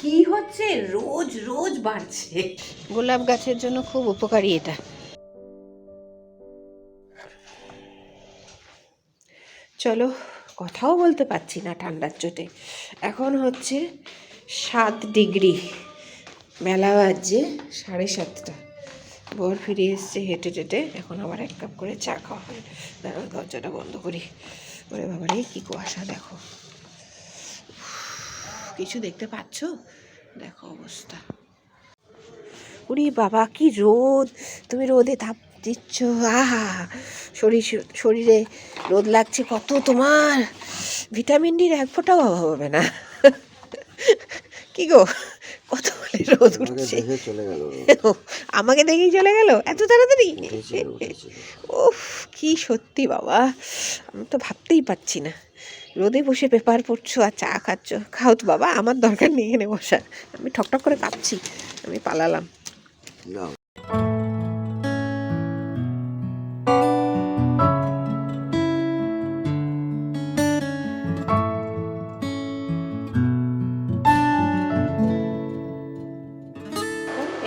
কি হচ্ছে? রোজ রোজ বাড়ছে। গোলাপ গাছের জন্য খুব উপকারী এটা। চলো কথাও বলতে পারছি না ঠান্ডার চোটে। এখন হচ্ছে সাত ডিগ্রি। বেলা বাজছে সাড়ে সাতটা। বর ফিরে এসছে হেঁটে টেটে এখন আবার এক কাপ করে চা খাওয়া হবে দাঁড়াও দরজাটা বন্ধ করি। ওরে বাবারে কি কুয়াশা দেখো। কিছু দেখতে পাচ্ছ? দেখো অবস্থা। উরি বাবা কি রোদ! তুমি রোদে তাপ দিচ্ছ। আহা! শরীর শরীরে রোদ লাগছে কত তোমার? ভিটামিন ডির এক ফোঁটাও অভাব হবে না। কি গো? কত বলে রোদ উঠছে? আমাকে দেখেই চলে গেল? এত তাড়াতাড়ি। উফ কি সত্যি বাবা! আমি তো ভাবতেই পারছি না। রোদে বসে পেপার পড়ছো আর চা খাচ্ছ। খাও তো বাবা আমার দরকার নেই এখানে বসার। আমি ঠকঠক করে কাঁপছি আমি পালালাম।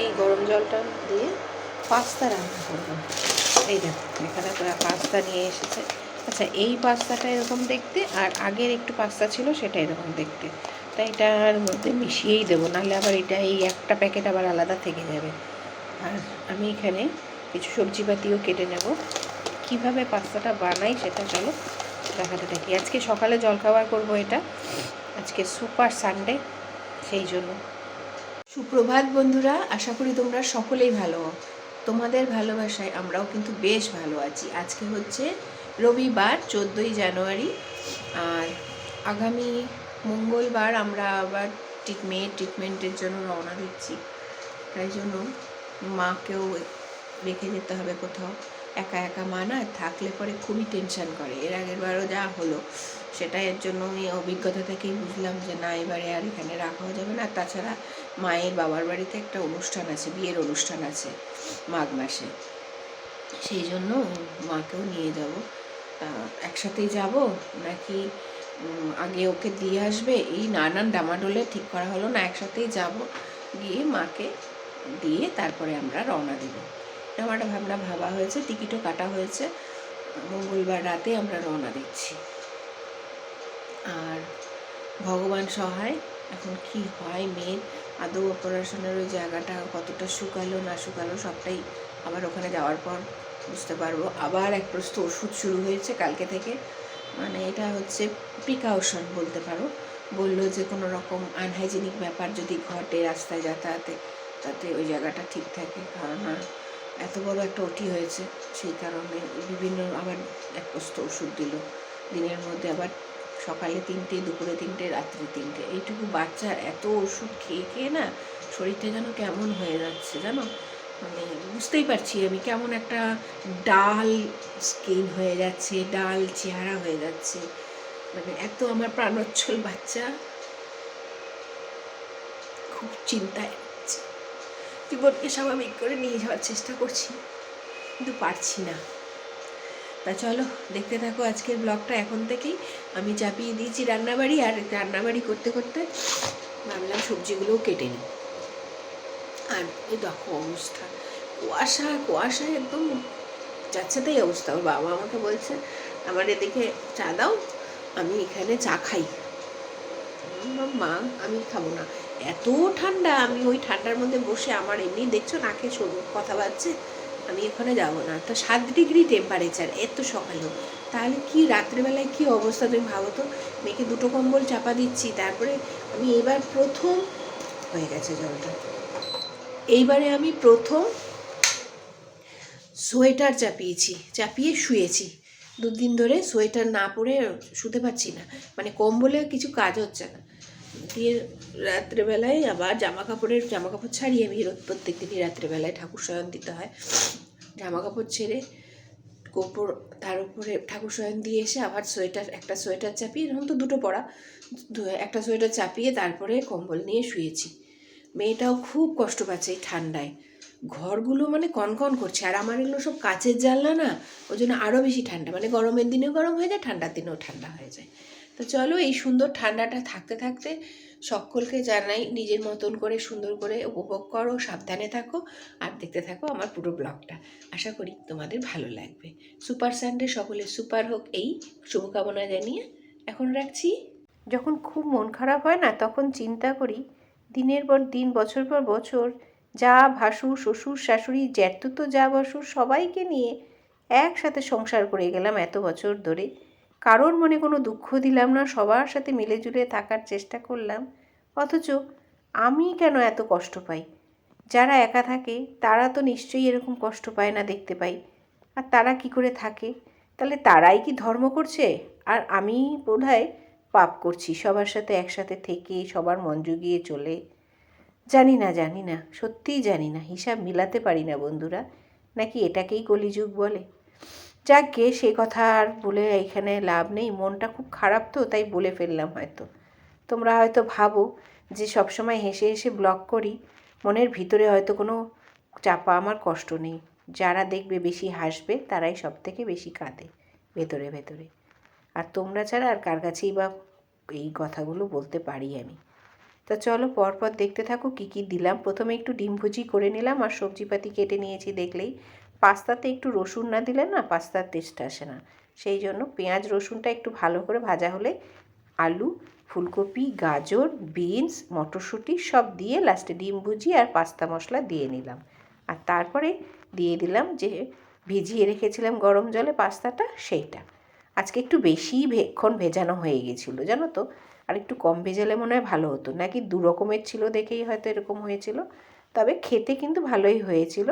এই গরম জলটা দিয়ে পাস্তা রান্না করব। এই দেখো এখানে পাস্তা নিয়ে এসেছে। আচ্ছা এই পাস্তাটা এরকম দেখতে আর আগের একটু পাস্তা ছিল সেটা এরকম দেখতে। তাই এটার মধ্যে মিশিয়েই দেবো, নাহলে আবার এটা এই একটা প্যাকেট আবার আলাদা থেকে যাবে। আর আমি এখানে কিছু সবজিপাতিও কেটে নেব। কীভাবে পাস্তাটা বানাই সেটা চলো দেখাতে থাকি। আজকে সকালে জলখাবার করব এটা, আজকে সুপার সানডে, সেই জন্য। সুপ্রভাত বন্ধুরা, আশা করি তোমরা সকলেই ভালো। তোমাদের ভালোবাসায় আমরাও কিন্তু বেশ ভালো আছি। আজকে হচ্ছে রবিবার, চোদ্দোই জানুয়ারি। আর আগামী মঙ্গলবার আমরা আবার ট্রিট মেয়ের ট্রিটমেন্টের জন্য রওনা দিচ্ছি। তাই জন্য মাকেও রেখে যেতে হবে কোথাও। একা একা মা না, থাকলে পরে খুবই টেনশন করে। এর আগের বারও যা হলো সেটা এর জন্য আমি অভিজ্ঞতা থেকেই বুঝলাম যে না, এবারে আর এখানে রাখাও যাবে না। তাছাড়া মায়ের বাবার বাড়িতে একটা অনুষ্ঠান আছে, বিয়ের অনুষ্ঠান আছে মাঘ মাসে। সেই জন্য মাকেও নিয়ে যাব। একসাথেই যাব? নাকি আগে ওকে দিয়ে আসবে? এই নানান ডামাডোলে ঠিক করা হলো না, একসাথেই যাব। গিয়ে মাকে দিয়ে তারপরে আমরা রওনা দেব। আমার ভাবনা ভাবা হয়েছে, টিকিটও কাটা হয়েছে। মঙ্গলবার রাতে আমরা রওনা দিচ্ছি। আর ভগবান সহায়, এখন কি হয় মেয়ের আদৌ অপারেশনের ওই জায়গাটা কতটা শুকালো, না শুকালো, সবটাই আবার ওখানে যাওয়ার পর বুঝতে পারব। আবার এক প্রস্ত ওষুধ শুরু হয়েছে কালকে থেকে। মানে এটা হচ্ছে প্রিকাউশন বলতে পারো। বলল যে কোনো রকম আনহাইজেনিক ব্যাপার যদি ঘটে রাস্তায় যাতায়াতে, তাতে ওই জায়গাটা ঠিক থাকে। কারণ এত বড় একটা ওটি হয়েছে। সেই কারণে বিভিন্ন আবার এক প্রস্ত ওষুধ দিল। দিনের মধ্যে আবার সকালে তিনটে, দুপুরে তিনটে, রাত্রে তিনটে। এইটুকু বাচ্চার এত ওষুধ খেয়ে খেয়ে না শরীরটা যেন কেমন হয়ে যাচ্ছে জানো? মানে বুঝতেই পারছি আমি কেমন একটা ডাল স্কিন হয়ে যাচ্ছে, ডাল চেহারা হয়ে যাচ্ছে। মানে এত আমার প্রাণোচ্ছল বাচ্চা। খুব চিন্তায় জীবনকে স্বাভাবিক করে নিয়ে যাওয়ার চেষ্টা করছি, কিন্তু পারছি না। তা চলো, দেখতে থাকো আজকের ব্লগটা এখন থেকেই। আমি চাপিয়ে দিয়েছি রান্নাবাড়ি, আর রান্নাবাড়ি করতে করতে ভাবলাম সবজিগুলোও কেটে নিই। আর এই দেখো অবস্থা। কুয়াশা কুয়াশা একদম যাচ্ছে তাই অবস্থা। ওর বাবা আমাকে বলছে, আমার এদিকে চা দাও, আমি এখানে চা খাই। মা, আমি খাব না। এত ঠান্ডা, আমি ওই ঠান্ডার মধ্যে বসে আমার এমনি দেখছ নাকে সরু কথা বাজছে? আমি ওখানে যাব না। তো সাত ডিগ্রি টেম্পারেচার এত সকালেও। তাহলে কি রাত্রেবেলায় কি অবস্থা তুমি ভাবো তো? মেয়েকে দুটো কম্বল চাপা দিচ্ছি, তারপরে আমি এবার প্রথম হয়ে গেছে জলটা। এইবারে আমি প্রথম সোয়েটার চাপিয়েছি, চাপিয়ে শুয়েছি। দুদিন ধরে সোয়েটার না পরে শুতে পারছি না। মানে কম্বলে কিছু কাজ হচ্ছে না। দিয়ে রাত্রেবেলায় আবার জামা কাপড়ের জামা কাপড় ছাড়িয়ে আমি প্রত্যেক দিনই রাত্রেবেলায় ঠাকুর শয়ন দিতে হয়। জামা কাপড় ছেড়ে কোপর তার উপরে ঠাকুর শয়ন দিয়ে এসে আবার সোয়েটার, একটা সোয়েটার চাপিয়ে এরকম তো দুটো দু- একটা সোয়েটার চাপিয়ে তারপরে কম্বল নিয়ে শুয়েছি। মেয়েটাও খুব কষ্ট পাচ্ছে এই ঠান্ডায়। ঘরগুলো মানে কনকন করছে। আর আমার এগুলো সব কাচের জানলা না ওই জন্য আরও বেশি ঠান্ডা। মানে গরমের দিনেও গরম হয়ে যায়, ঠান্ডার দিনেও ঠান্ডা হয়ে যায়। তো চলো এই সুন্দর ঠান্ডাটা থাকতে থাকতে সকলকে জানাই, নিজের মতন করে সুন্দর করে উপভোগ করো, সাবধানে থাকো, আর দেখতে থাকো আমার পুরো ব্লগটা। আশা করি তোমাদের ভালো লাগবে। সুপার সানডে সকলের সুপার হোক এই শুভকামনা জানিয়ে এখন রাখছি। যখন খুব মন খারাপ হয় না, তখন চিন্তা করি দিনের পর দিন, বছর পর বছর, যা ভাসু, শ্বশুর, শাশুড়ি, জ্যাঠতুতো, যা বসুর সবাইকে নিয়ে একসাথে সংসার করে গেলাম এত বছর ধরে। কারোর মনে কোনো দুঃখ দিলাম না, সবার সাথে মিলেজুলে থাকার চেষ্টা করলাম। অথচ আমি কেন এত কষ্ট পাই? যারা একা থাকে, তারা তো নিশ্চয়ই এরকম কষ্ট পায় না দেখতে পাই। আর তারা কি করে থাকে? তাহলে তারাই কি ধর্ম করছে? আর আমি বোধহয় পাপ করছি, সবার সাথে একসাথে থেকে, সবার মন জুগিয়ে চলে। জানি না জানি না, সত্যিই জানি না, হিসাব মিলাতে পারি না বন্ধুরা। নাকি এটাকেই কলিযুগ বলে? যাক সে কথা আর বলে এখানে লাভ নেই, মনটা খুব খারাপ তো, তাই বলে ফেললাম হয়তো। তোমরা হয়তো ভাবো যে সবসময় হেসে হেসে ব্লগ করি, মনের ভিতরে হয়তো কোনো চাপা আমার কষ্ট নেই। যারা দেখবে বেশি হাসবে, তারাই সব থেকে বেশি কাঁদে, ভেতরে ভেতরে। আর তোমরা ছাড়া আর কার কাছেই বা এই কথাগুলো বলতে পারি আমি। তা চলো পরপর দেখতে থাকো কী কী দিলাম। প্রথমে একটু ডিম ভুজি করে নিলাম আর সবজিপাতি কেটে নিয়েছি দেখলেই। পাস্তাতে একটু রসুন না দিলে না পাস্তার টেস্ট আসে না। সেই জন্য পেঁয়াজ, রসুনটা একটু ভালো করে ভাজা হলে আলু, ফুলকপি, গাজর, বিনস, মটরশুঁটি সব দিয়ে লাস্টে ডিম ভুজি আর পাস্তা মশলা দিয়ে নিলাম। আর তারপরে দিয়ে দিলাম যে ভিজিয়ে রেখেছিলাম গরম জলে পাস্তাটা, সেইটা। আজকে একটু বেশি ভেক্ষণ ভেজানো হয়ে গেছিল, জানো তো? আর একটু কম ভেজালে মনে হয় ভালো হতো। নাকি দু রকমের ছিল দেখেই হয়তো এরকম হয়েছিল। তবে খেতে কিন্তু ভালোই হয়েছিল।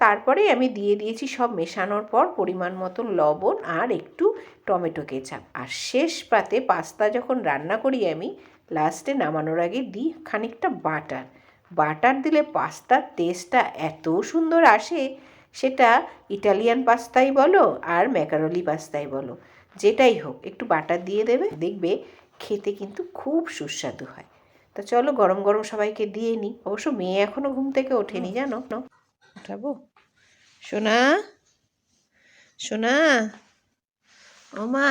তারপরে আমি দিয়ে দিয়েছি সব মেশানোর পর পরিমাণ মতন লবণ আর একটু টমেটো কেচাপ। আর শেষ পাতে পাস্তা যখন রান্না করি আমি, লাস্টে নামানোর আগে দিই খানিকটা বাটার। বাটার দিলে পাস্তার টেস্টটা এত সুন্দর আসে সেটা ইটালিয়ান পাস্তাই বলো আর ম্যাকারলি পাস্তাই বলো যেটাই হোক একটু বাটার দিয়ে দেবে দেখবে খেতে কিন্তু খুব সুস্বাদু হয়। তা চলো গরম গরম সবাইকে দিয়ে নিই অবশ্য মেয়ে এখনও ঘুম থেকে ওঠেনি জানো? উঠাবো? সোনা সোনা ও মা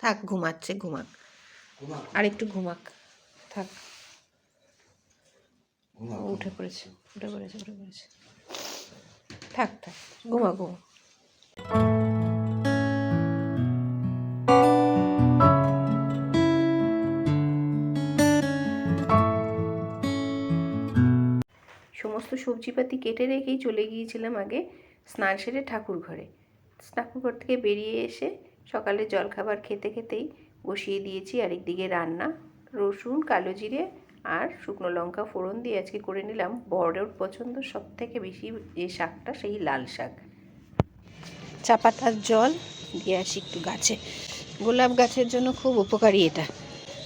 থাক ঘুমাচ্ছে ঘুমাক। আর একটু ঘুমাক থাক। ও উঠে পড়েছে উঠে পড়েছে উঠে পড়েছে। থাক থাক, ঘুমা ঘুমা। সমস্ত সবজিপাতি কেটে রেখেই চলে গিয়েছিলাম আগে স্নান সেরে ঠাকুর ঘরে। ঠাকুর ঘর থেকে বেরিয়ে এসে সকালে জলখাবার খেতে খেতেই বসিয়ে দিয়েছি আরেকদিকে রান্না, রসুন, কালো জিরে আর শুকনো লঙ্কা ফোড়ন দিয়ে আজকে করে নিলাম বড়োর পছন্দ সব থেকে বেশি যে শাকটা, সেই লাল শাক। চা পাতার জল দিয়ে আসি একটু গাছে। গোলাপ গাছের জন্য খুব উপকারী এটা।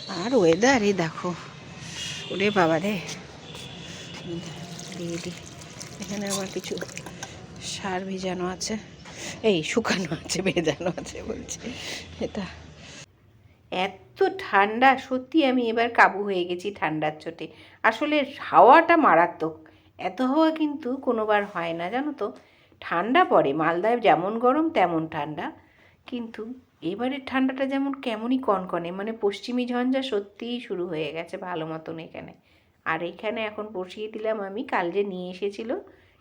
আর ওয়েদার এই দেখো। ওরে বাবা রে। এখানে আবার কিছু সার ভিজানো আছে। এই শুকানো আছে, ভেজানো আছে বলছি। এটা। এত ঠান্ডা, সত্যি আমি এবার কাবু হয়ে গেছি ঠান্ডার চোটে। আসলে হাওয়াটা মারাত্মক। এত হাওয়া কিন্তু কোনোবার হয় না, জানো তো? ঠান্ডা পড়ে, মালদায় যেমন গরম তেমন ঠান্ডা। কিন্তু এবারের ঠান্ডাটা যেমন কেমনই কনকনে মানে পশ্চিমী ঝঞ্ঝা সত্যিই শুরু হয়ে গেছে ভালো মতন এখানে। আর এখানে এখন বসিয়ে দিলাম আমি, কাল যে নিয়ে এসেছিল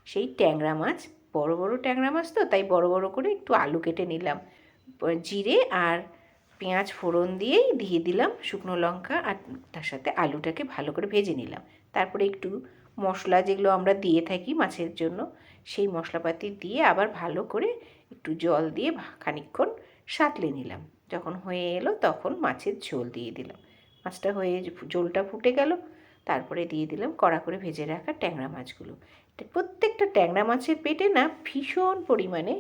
সেই ট্যাংরা মাছ। বড় বড় ট্যাংরা মাছ তো, তাই বড় বড় করে একটু আলু কেটে নিলাম। জিরে আর পেঁয়াজ ফোড়ন দিয়েই দিয়ে দিলাম শুকনো লঙ্কা আর তার সাথে আলুটাকে ভালো করে ভেজে নিলাম। তারপরে একটু মশলা যেগুলো আমরা দিয়ে থাকি মাছের জন্য, সেই মশলাপাতি দিয়ে আবার ভালো করে একটু জল দিয়ে খানিকক্ষণ সাঁতলে নিলাম। যখন হয়ে এলো তখন মাছের ঝোল দিয়ে দিলাম। মাছটা হয়ে ঝোলটা ফুটে গেল, তারপরে দিয়ে দিলাম কড়া করে ভেজে রাখা ট্যাংরা মাছগুলো। প্রত্যেকটা ট্যাংরা মাছের পেটে না ভীষণ পরিমাণে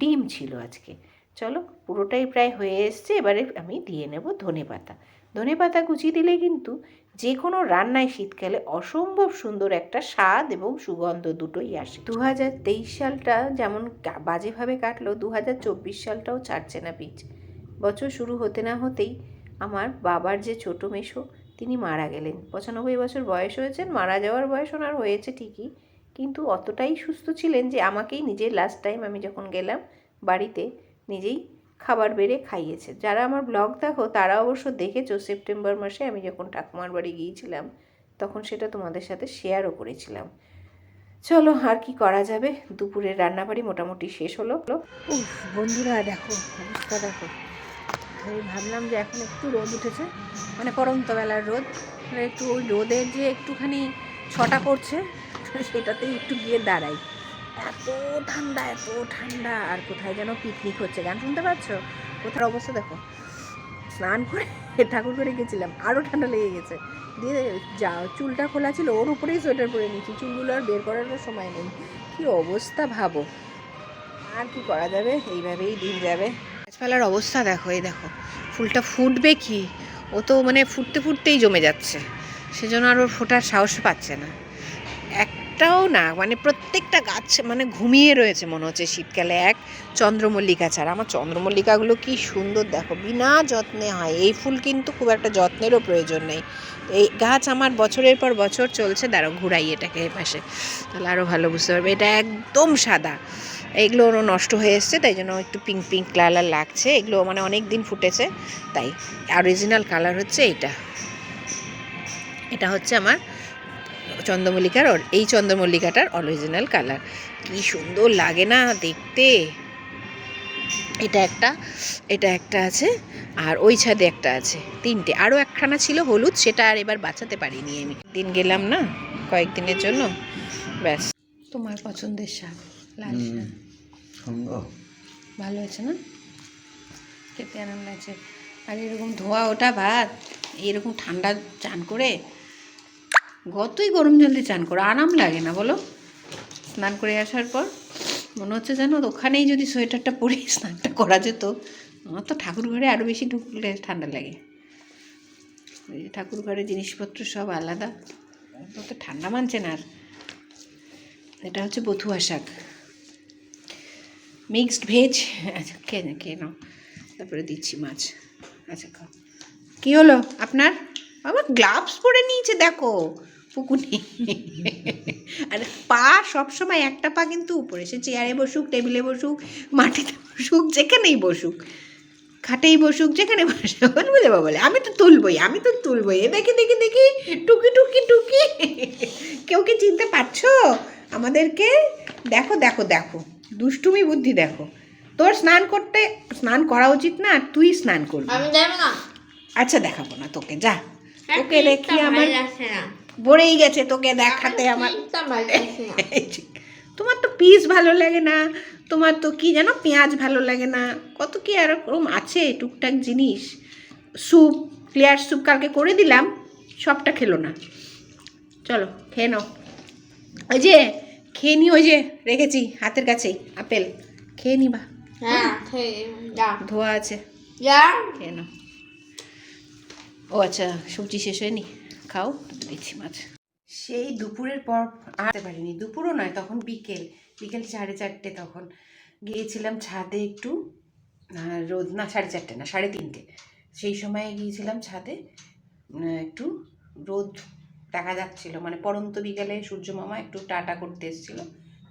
ডিম ছিল আজকে। চলো, পুরোটাই প্রায় হয়ে এসছে, এবারে আমি দিয়ে নেব ধনে পাতা। ধনে পাতা কুচি দিলে কিন্তু যে কোনো রান্নায় শীতকালে অসম্ভব সুন্দর একটা স্বাদ এবং সুগন্ধ দুটোই আসে। দু হাজার তেইশ সালটা যেমন বাজেভাবে কাটলো দু হাজার চব্বিশ সালটাও ছাড়ছে না পিচ বছর শুরু হতে না হতেই আমার বাবার যে ছোটো মেশো, তিনি মারা গেলেন। পঁচানব্বই বছর বয়স হয়েছেন, মারা যাওয়ার বয়স ওনার হয়েছে ঠিকই, কিন্তু অতটাই সুস্থ ছিলেন যে আমাকেই নিজের লাস্ট টাইম আমি যখন গেলাম বাড়িতে নিজেই খাবার বেড়ে খাইয়েছে। যারা আমার ব্লগ দেখো, তারা অবশ্য দেখেছ সেপ্টেম্বর মাসে আমি যখন ঠাকুমার বাড়ি গিয়েছিলাম, তখন সেটা তোমাদের সাথে শেয়ারও করেছিলাম। চলো, আর কি করা যাবে? দুপুরের রান্নাবাড়ি মোটামুটি শেষ হলো। বন্ধুরা, দেখো, অবস্থা দেখো। আমি ভাবলাম যে এখন একটু রোদ উঠেছে মানে পরন্ত বেলার রোদ। একটু ওই রোদের যে একটুখানি ছটা করছে সেটাতেই একটু গিয়ে দাঁড়াই। এত ঠান্ডা এত ঠান্ডা। আর কোথায় যেন পিকনিক হচ্ছে, গান শুনতে পাচ্ছ? কোথার অবস্থা দেখো। স্নান করে ঠাকুর করে গেছিলাম আরও ঠান্ডা লেগে গেছে। দিয়ে যা, চুলটা খোলা ছিল, ওর উপরেই সোয়েটার পরে নিয়েছি। চুলগুলো আর বের করারও সময় নেই। কী অবস্থা ভাবো। আর কি করা যাবে? এইভাবেই দিন যাবে। গাছপালার অবস্থা দেখো, এই দেখো। ফুলটা ফুটবে কি? ও তো মানে ফুটতে ফুটতেই জমে যাচ্ছে। সেজন্য আর ওর ফোটার সাহস পাচ্ছে না। একটাও না মানে প্রত্যেকটা গাছ মানে ঘুমিয়ে রয়েছে মনে হচ্ছে শীতকালে। এক চন্দ্রমল্লিকা ছাড়া। আমার চন্দ্রমল্লিকাগুলো কি সুন্দর দেখো, বিনা যত্নে হয়। এই ফুল কিন্তু খুব একটা যত্নেরও প্রয়োজন নেই। এই গাছ আমার বছরের পর বছর চলছে দাঁড়ো ঘুরাই এটাকে পাশে তাহলে আরও ভালো বুঝতে পারবে। এটা একদম সাদা। এগুলো ওরও নষ্ট হয়ে এসছে, তাই জন্য একটু পিঙ্ক পিঙ্ক কালার লাগছে। এগুলো মানে অনেক দিন ফুটেছে, তাই অরিজিনাল কালার হচ্ছে এটা এটা হচ্ছে আমার চন্দ্রমল্লিকার এই চন্দ্রমল্লিকাটার অরিজিনাল কালার কি সুন্দর লাগে না দেখতে। এটা একটা এটা একটা আছে আর ওই ছাদে একটা আছে। তিনটে আরও একখানা ছিল হলুদ সেটা আর এবার বাঁচাতে পারিনি আমি। দিন গেলাম না কয়েকদিনের জন্য ব্যাস। তোমার পছন্দের শাক লাল শাক। সুন্দর ভালো হয়েছে না? খেতে আরাম লাগছে। আর এরকম ধোয়া ওটা ভাত এরকম ঠান্ডা চান করে গতই গরম জল দিয়ে চান করো, আরাম লাগে না, বলো। স্নান করে আসার পর মনে হচ্ছে যেন ওখানেই যদি সোয়েটারটা পরে স্নানটা করা যেত, আমার তো ঠাকুর ঘরে আরও বেশি ঢুকলে ঠান্ডা লাগে। ওই ঠাকুর ঘরে জিনিসপত্র সব আলাদা তো ঠান্ডা মানছে না আর। এটা হচ্ছে বথুয়া শাক। মিক্সড ভেজ আচ্ছা কে কে নাও। তারপরে দিচ্ছি মাছ। আচ্ছা খাও। কী হলো আপনার? বাবা গ্লাভস পরে নিয়েছে দেখো পুকুনি আর পা সবসময় একটা পা কিন্তু উপরে। সে চেয়ারে বসুক টেবিলে বসুক মাটিতে বসুক যেখানেই বসুক খাটেই বসুক যেখানে বসুক বুঝে বলে আমি তো তুলবই আমি তো তুলবই। এ দেখি দেখি দেখি টুকি টুকি টুকি। কেউ কি চিনতে পারছ? আমাদেরকে দেখো দেখো দেখো। দুষ্টুমি বুদ্ধি দেখো। তোর স্নান করতে স্নান করা উচিত না তুই স্নান করবি। আমি যাব না। আচ্ছা দেখাবো না তোকে যা। তোকে দেখি আমার ভরেই গেছে তোকে দেখাতে আমার। তোমার তো পিস ভালো লাগে না তোমার তো কি জানো পেঁয়াজ ভালো লাগে না কত কি এরকম আছে টুকটাক জিনিস। স্যুপ ক্লিয়ার স্যুপ কালকে করে দিলাম সবটা খেলো না। চলো খেয়ে নাও। ওই যে খেয়ে নি ওই যে রেখেছি হাতের কাছেই আপেল। খেয়ে নিবা। হ্যাঁ ধোয়া আছে। খেয়ে নাও। ও আচ্ছা সবজি শেষ হয়নি। খাও দিচ্ছি মাছ। সেই দুপুরের পর আসতে পারিনি। দুপুরও নয়, তখন বিকেল। বিকেল সাড়ে চারটে তখন। গিয়েছিলাম ছাদে একটু রোদ, না, সাড়ে চারটে না, সাড়ে তিনটে। সেই সময় গিয়েছিলাম ছাদে একটু রোদ দেখা যাচ্ছিল। মানে পরন্ত বিকেলে সূর্য মামা একটু টাটা করতে এসেছিল।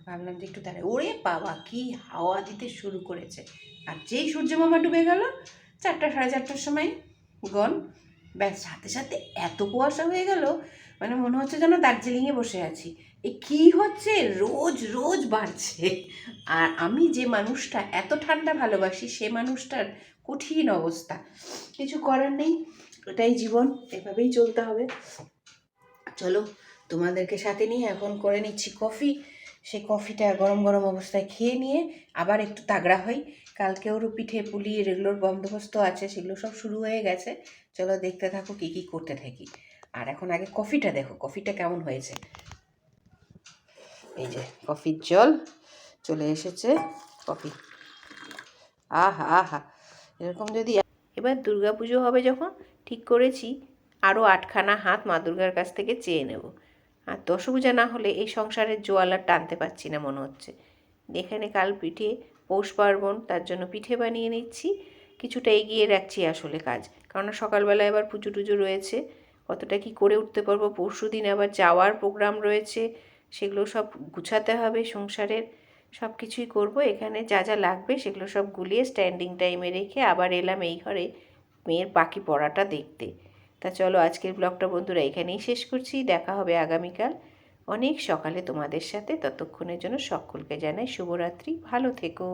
ভাবলাম যে একটু দাঁড়ায় ওরে বাবা, কি হাওয়া দিতে শুরু করেছে। আর যেই সূর্য মামা ডুবে গেল, চারটা, সাড়ে চারটার সময় গন ব্যাস, সাথে সাথে এত কুয়াশা হয়ে গেল মানে মনে হচ্ছে যেন দার্জিলিংয়ে বসে আছি। এ কি হচ্ছে? রোজ রোজ বাড়ছে। আর আমি যে মানুষটা, এত ঠান্ডা ভালোবাসি, সে মানুষটার কঠিন অবস্থা। কিছু করার নেই ওটাই জীবন, এভাবেই চলতে হবে। চলো, তোমাদেরকে সাথে নিয়ে এখন করে নিচ্ছি কফি। সেই কফিটা গরম গরম অবস্থায় খেয়ে নিয়ে আবার একটু তাগড়া হই। কালকেও পিঠে পুলি এগুলোর বন্দোবস্ত আছে, সেগুলো সব শুরু হয়ে গেছে। চলো দেখতে থাকো কী কী করতে থাকি। আর এখন আগে কফিটা দেখো, কফিটা কেমন হয়েছে? এই যে কফির জল চলে এসেছে, কফি। আহা আহা, এরকম যদি এবার পুজো হবে যখন, ঠিক করেছি আরও আটখানা হাত মা দুর্গার কাছ থেকে চেয়ে নেব। আর দশপূজা না হলে এই সংসারের জোয়াল আর টানতে পারছি না মনে হচ্ছে। এখানে কাল পিঠে পৌষ পার্বণ, তার জন্য পিঠে বানিয়ে নিচ্ছি। কিছুটা এগিয়ে রাখছি আসলে কাজ। কারণ সকালবেলা এবার পুজো টুজো রয়েছে। কতটা কি করে উঠতে পারব, পরশু দিন আবার যাওয়ার প্রোগ্রাম রয়েছে, সেগুলো সব গুছাতে হবে সংসারের। সব কিছুই করব। এখানে যা যা লাগবে সেগুলো সব গুলিয়ে স্ট্যান্ডিং টাইমে রেখে আবার এলাম এই ঘরে মেয়ের বাকি পড়াটা দেখতে। তা চলো আজকের ব্লগটা বন্ধুরা এখানেই শেষ করছি। দেখা হবে আগামীকাল। অনেক সকালে তোমাদের সাথে ততক্ষণের জন্য সকলকে জানাই শুভরাত্রি। ভালো থেকো।